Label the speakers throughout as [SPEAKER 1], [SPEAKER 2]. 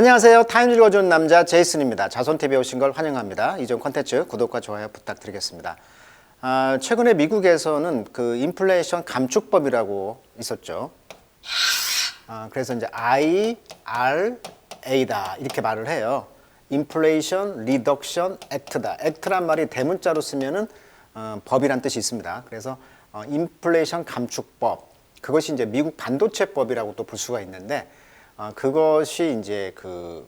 [SPEAKER 1] 안녕하세요. 타임 읽어주는 남자 제이슨입니다. 자손TV에 오신 걸 환영합니다. 이전 콘텐츠 구독과 좋아요 부탁드리겠습니다. 아, 최근에 미국에서는 그 인플레이션 감축법이라고 있었죠. 아, 그래서 이제 IRA다 이렇게 말을 해요. 인플레이션 리덕션 액트다. 액트란 말이 대문자로 쓰면은 어, 법이란 뜻이 있습니다. 그래서 어, 인플레이션 감축법 그것이 이제 미국 반도체법이라고 또 볼 수가 있는데 어, 그것이 이제 그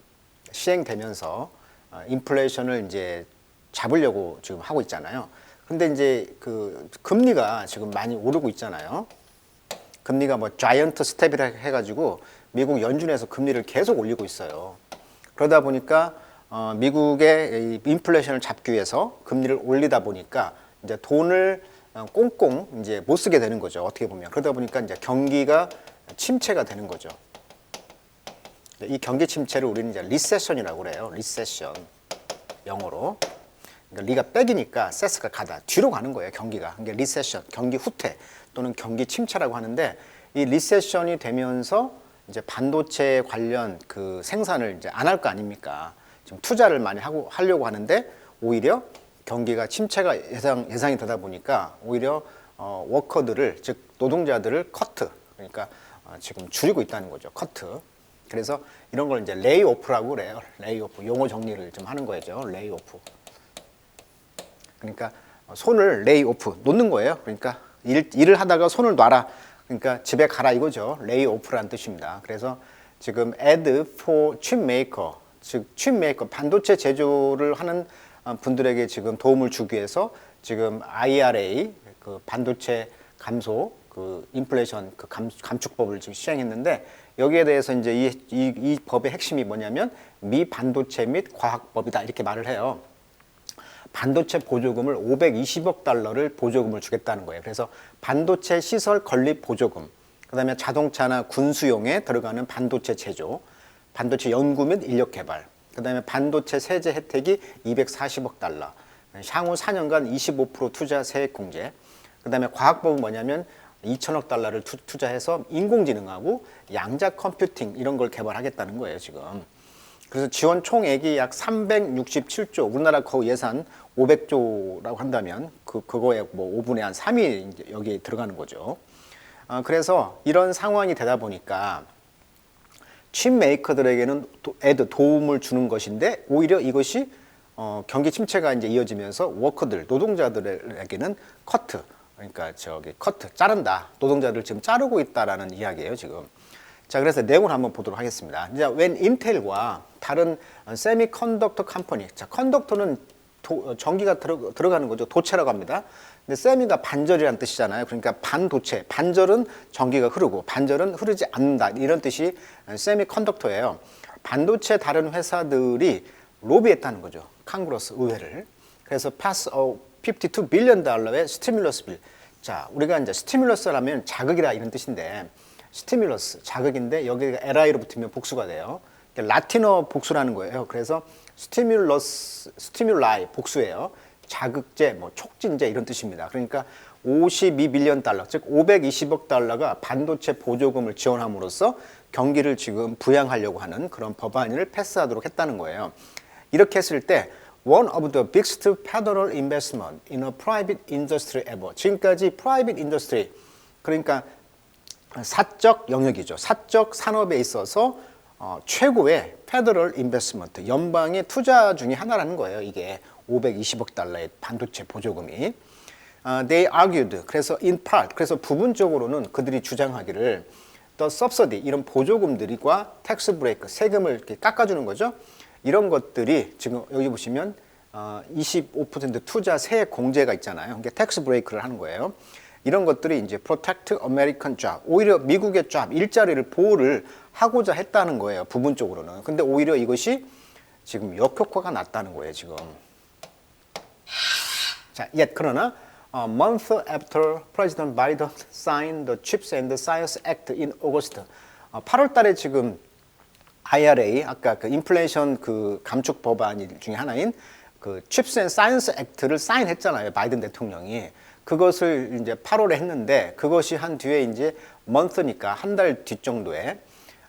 [SPEAKER 1] 시행되면서 어, 인플레이션을 이제 잡으려고 지금 하고 있잖아요. 근데 이제 그 금리가 지금 많이 오르고 있잖아요. 금리가 뭐 자이언트 스텝이라 해가지고 미국 연준에서 금리를 계속 올리고 있어요. 그러다 보니까 어, 미국의 이 인플레이션을 잡기 위해서 금리를 올리다 보니까 이제 돈을 어, 꽁꽁 이제 못 쓰게 되는 거죠. 어떻게 보면 그러다 보니까 이제 경기가 침체가 되는 거죠. 이 경기 침체를 우리는 이제 리세션이라고 그래요. 리세션 영어로. 그러니까 리가 백이니까 세스가 가다 뒤로 가는 거예요. 경기가. 그게 리세션, 경기 후퇴 또는 경기 침체라고 하는데 이 리세션이 되면서 이제 반도체 관련 그 생산을 이제 안 할 거 아닙니까? 지금 투자를 많이 하고 하려고 하는데 오히려 경기가 침체가 예상 예상이 되다 보니까 오히려 어, 워커들을 즉 노동자들을 커트 그러니까 어, 지금 줄이고 있다는 거죠. 커트. 그래서 이런 걸 이제 레이오프라고 그래요. 레이오프 용어 정리를 좀 하는 거죠. 레이오프. 그러니까 손을 레이오프 놓는 거예요. 그러니까 일, 일을 하다가 손을 놔라. 그러니까 집에 가라 이거죠. 레이오프라는 뜻입니다. 그래서 지금 add for chip maker 즉 chip maker 반도체 제조를 하는 어, 분들에게 지금 도움을 주기 위해서 지금 IRA 그 반도체 감소 그 인플레이션 그 감, 감축법을 지금 시행했는데 여기에 대해서 이제 이, 이, 이 법의 핵심이 뭐냐면 미 반도체 및 과학법이다 이렇게 말을 해요. 반도체 보조금을 520억 달러를 보조금을 주겠다는 거예요. 그래서 반도체 시설 건립 보조금, 그다음에 자동차나 군수용에 들어가는 반도체 제조, 반도체 연구 및 인력 개발, 그다음에 반도체 세제 혜택이 240억 달러, 향후 4년간 25% 투자 세액 공제, 그다음에 과학법은 뭐냐면 2천억 달러를 투, 투자해서 인공지능하고 양자 컴퓨팅 이런 걸 개발하겠다는 거예요 지금. 그래서 지원 총액이 약 367조, 우리나라 거의 예산 500조라고 한다면 그 그거에 뭐 5분의 한 3이 이제 여기 들어가는 거죠. 아, 그래서 이런 상황이 되다 보니까 칩 메이커들에게는 도, 애드 도움을 주는 것인데 오히려 이것이 어, 경기 침체가 이제 이어지면서 워커들 노동자들에게는 커트 그러니까 저기 커트 자른다 노동자들 지금 자르고 있다라는 이야기예요 지금. 자 그래서 내용을 한번 보도록 하겠습니다. 이제 웬 인텔과 다른 세미컨덕터 컴퍼니, 자 컨덕터는 도, 전기가 들어, 들어가는 거죠. 도체라고 합니다. 근데 세미가 반절이라는 뜻이잖아요. 그러니까 반도체, 반절은 전기가 흐르고 반절은 흐르지 않는다. 이런 뜻이 세미컨덕터예요. 반도체 다른 회사들이 로비했다는 거죠. 칸그로스 의회를. 그래서 pass 52 빌리언 달러의 스티뮬러스 빌. 자, 우리가 이제 스티뮬러스라면 자극이다 이런 뜻인데 스티뮬러스 자극인데 여기가 LI로 붙으면 복수가 돼요. 라틴어 복수라는 거예요. 그래서 스티뮬러스, 스티뮬라이 복수예요. 자극제, 뭐 촉진제 이런 뜻입니다. 그러니까 52밀리언 달러, 즉 520억 달러가 반도체 보조금을 지원함으로써 경기를 지금 부양하려고 하는 그런 법안을 패스하도록 했다는 거예요. 이렇게 했을 때 one of the biggest federal investment in a private industry ever. 지금까지 private industry 그러니까 사적 영역이죠. 사적 산업에 있어서 어, 최고의 페더럴 인베스먼트 연방의 투자 중에 하나라는 거예요. 이게 520억 달러의 반도체 보조금이. 어, they argued 그래서 in part 그래서 부분적으로는 그들이 주장하기를 the subsidy 이런 보조금들과 tax break 세금을 이렇게 깎아주는 거죠. 이런 것들이 지금 여기 보시면 어, 25% 투자 세액 공제가 있잖아요. 그게 tax break를 하는 거예요. 이런 것들이 이제 protect American job, 오히려 미국의 job, 일자리를 보호를 하고자 했다는 거예요. 부분적으로는. 근데 오히려 이것이 지금 역효과가 났다는 거예요, 지금. 자, yet 그러나 a month after President Biden signed the Chips and Science Act in August, 어, 8월 달에 지금 IRA 아까 그 인플레이션 그 감축 법안 중에 하나인 그 Chips and Science Act를 사인했잖아요. 바이든 대통령이. 그것을 이제 8월에 했는데 그것이 한 뒤에 이제 month니까 한 달 뒤 정도에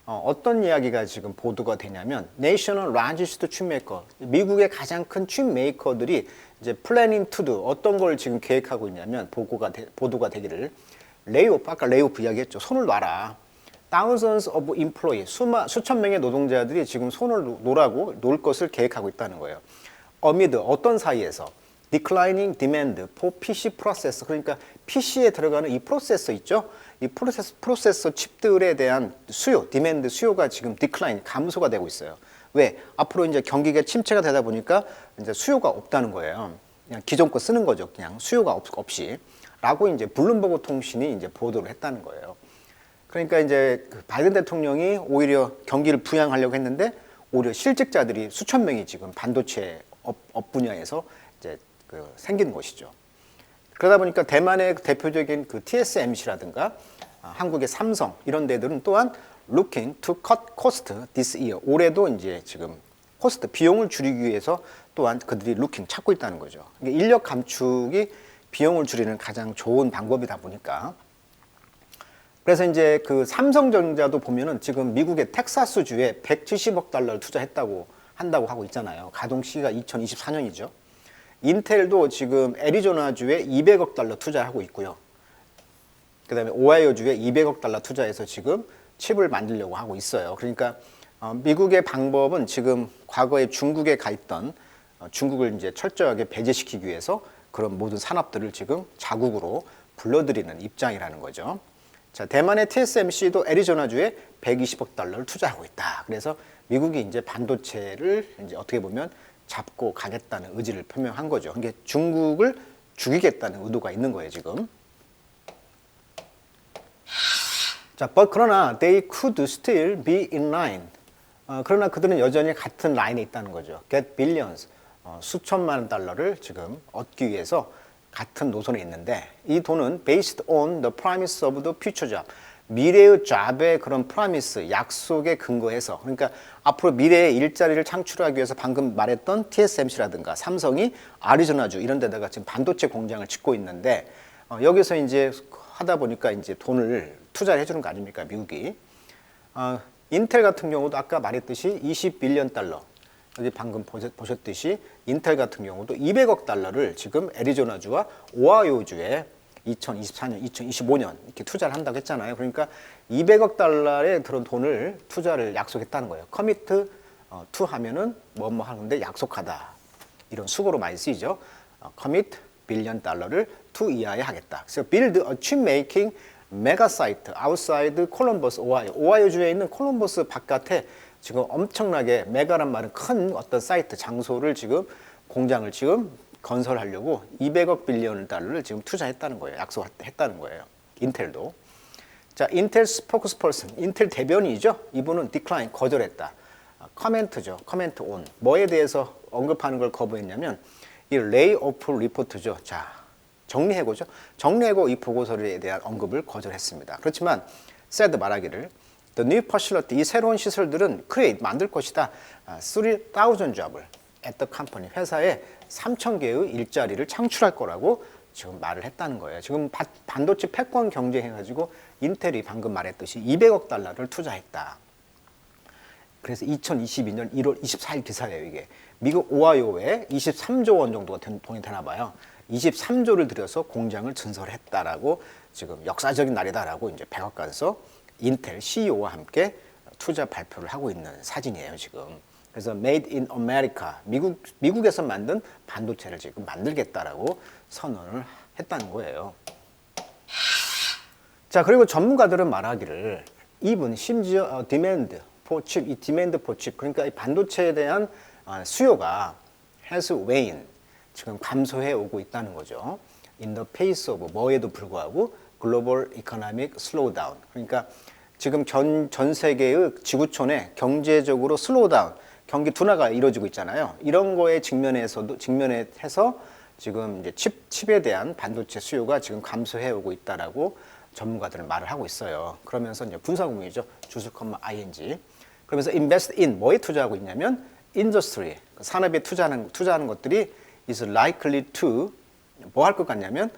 [SPEAKER 1] 어, 떤 이야기가 지금 보도가 되냐면 National Largest Chipmaker 미국의 가장 큰 칩메이커들이 이제 플래닝 투도 어떤 걸 지금 계획하고 있냐면 보고가 되, 보도가 되기를 레이오프 아까 레이오프 이야기했죠 손을 놔라 thousands of employee 수마, 수천 명의 노동자들이 지금 손을 놓으라고 놓을 것을 계획하고 있다는 거예요. 어미드 어떤 사이에서 declining demand for PC 프로세서 그러니까 PC에 들어가는 이 프로세서 있죠? 이 프로세서 프로세서 칩들에 대한 수요, 디맨드 수요가 지금 디클라인 감소가 되고 있어요. 왜? 앞으로 이제 경기가 침체가 되다 보니까 이제 수요가 없다는 거예요. 그냥 기존 거 쓰는 거죠. 그냥 수요가 없, 없이. 라고 이제 블룸버그 통신이 이제 보도를 했다는 거예요. 그러니까 이제 그 바이든 대통령이 오히려 경기를 부양하려고 했는데 오히려 실직자들이 수천 명이 지금 반도체 업, 업 분야에서 이제 그 생기는 것이죠. 그러다 보니까 대만의 대표적인 그 TSMC라든가 아, 한국의 삼성 이런 데들은 또한 looking to cut cost this year. 올해도 이제 지금 코스트 비용을 줄이기 위해서 또한 그들이 looking 찾고 있다는 거죠. 인력 감축이 비용을 줄이는 가장 좋은 방법이다 보니까 그래서 이제 그 삼성전자도 보면은 지금 미국의 텍사스주에 170억 달러를 투자했다고 한다고 하고 있잖아요. 가동 시기가 2024년이죠. 인텔도 지금 애리조나주에 200억 달러 투자하고 있고요. 그 다음에 오하이오주에 200억 달러 투자해서 지금 칩을 만들려고 하고 있어요. 그러니까 어, 미국의 방법은 지금 과거에 중국에 가 있던 어, 중국을 이제 철저하게 배제시키기 위해서 그런 모든 산업들을 지금 자국으로 불러들이는 입장이라는 거죠. 자, 대만의 TSMC도 애리조나주에 120억 달러를 투자하고 있다. 그래서 미국이 이제 반도체를 이제 어떻게 보면 잡고 가겠다는 의지를 표명한 거죠. 이게 중국을 죽이겠다는 의도가 있는 거예요, 지금. 자, but 그러나 they could still be in line. 어, 그러나 그들은 여전히 같은 라인에 있다는 거죠. get billions. 어, 수천만 달러를 지금 얻기 위해서 같은 노선에 있는데 이 돈은 based on the promise of the future job. 미래의 잡의 그런 프라미스, 약속에 근거해서. 그러니까 앞으로 미래의 일자리를 창출하기 위해서 방금 말했던 TSMC라든가 삼성이 아리조나주 이런 데다가 지금 반도체 공장을 짓고 있는데 어, 여기서 이제 하다 보니까 이제 돈을 투자를 해주는 거 아닙니까 미국이? 어, 인텔 같은 경우도 아까 말했듯이 20빌리언 달러 방금 보셨듯이 인텔 같은 경우도 200억 달러를 지금 애리조나주와 오하이오주에 2024년, 2025년 이렇게 투자를 한다고 했잖아요. 그러니까 200억 달러의 그런 돈을 투자를 약속했다는 거예요. 커미트 어, 투 하면은 뭐뭐 하는데 약속하다 이런 수고로 많이 쓰이죠. 커미트 빌리언 달러를 투 이하에 하겠다. 그래서 a chip making mega site outside 콜럼버스 오하이오. 오하이오 주에 있는 콜럼버스 바깥에 지금 엄청나게 메가란 말은 큰 어떤 사이트 장소를 지금 공장을 지금 건설하려고 200억 빌리언 달러를 지금 투자했다는 거예요. 약속했다는 거예요. 인텔도. 자, 인텔 스포크스퍼슨, 인텔 대변이죠. 이분은 디클라인 거절했다. 커멘트죠. 커멘트 온. 뭐에 대해서 언급하는 걸 거부했냐면 이 레이 오프 리포트죠. 자, 정리해고죠. 정리해고 이 보고서에 대한 언급을 거절했습니다. 그렇지만 said 말하기를 The new facility, 이 새로운 시설들은 create, 만들 것이다. 3,000 job을 at the company, 회사에 3,000개의 일자리를 창출할 거라고 지금 말을 했다는 거예요. 지금 반도체 패권 경쟁해가지고 인텔이 방금 말했듯이 200억 달러를 투자했다. 그래서 2022년 1월 24일 기사예요, 이게. 미국 오하이오에 23조 원 정도가 돈이 되나 봐요. 23조를 들여서 공장을 증설했다라고 지금 역사적인 날이다라고 이제 백악관에서 인텔 CEO와 함께 투자 발표를 하고 있는 사진이에요, 지금. 그래서 Made in America, 미국, 미국에서 만든 반도체를 지금 만들겠다라고 선언을 했다는 거예요. 자, 그리고 전문가들은 말하기를 이분 심지어 어, demand for chip, 이 demand for chip, 그러니까 이 반도체에 대한 어, 수요가 has waned, 지금 감소해 오고 있다는 거죠. In the face of 뭐에도 불구하고 글로벌 이코노믹 슬로우다운. 그러니까 지금 전, 전 세계의 지구촌에 경제적으로 슬로우다운, 경기 둔화가 이루어지고 있잖아요. 이런 거에 직면해서도 직면해 서 지금 이제 칩 칩에 대한 반도체 수요가 지금 감소해 오고 있다라고 전문가들은 말을 하고 있어요. 그러면서 이제 분사구문이죠. 주술 컴마 ing. 그러면서 invest in 뭐에 투자하고 있냐면 industry 산업에 투자하는 투자하는 것들이 is likely to 뭐 할 것 같냐면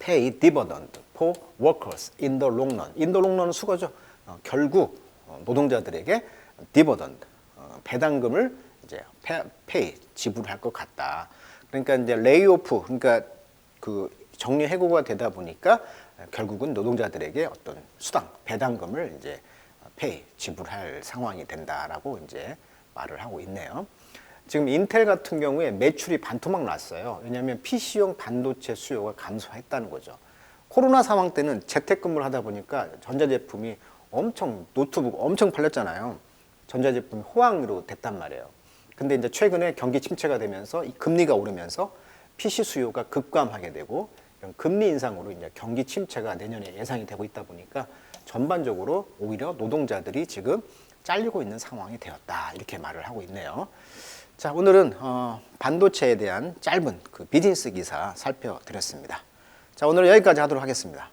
[SPEAKER 1] pay dividend for workers in the long run. in the long run은 수거죠. 어, 결국 어, 노동자들에게 디버던드 어, 배당금을 이제 페, 페이 지불할 것 같다. 그러니까 이제 레이오프 그러니까 그 정리 해고가 되다 보니까 결국은 노동자들에게 어떤 수당 배당금을 이제 페이 지불할 상황이 된다라고 이제 말을 하고 있네요. 지금 인텔 같은 경우에 매출이 반토막 났어요. 왜냐하면 PC용 반도체 수요가 감소했다는 거죠. 코로나 상황 때는 재택근무를 하다 보니까 전자제품이 엄청 노트북 엄청 팔렸잖아요. 전자제품이 호황으로 됐단 말이에요. 근데 이제 최근에 경기 침체가 되면서 이 금리가 오르면서 PC 수요가 급감하게 되고 금리 인상으로 이제 경기 침체가 내년에 예상이 되고 있다 보니까 전반적으로 오히려 노동자들이 지금 잘리고 있는 상황이 되었다 이렇게 말을 하고 있네요. 자 오늘은 어, 반도체에 대한 짧은 그 비즈니스 기사 살펴드렸습니다. 자 오늘 여기까지 하도록 하겠습니다.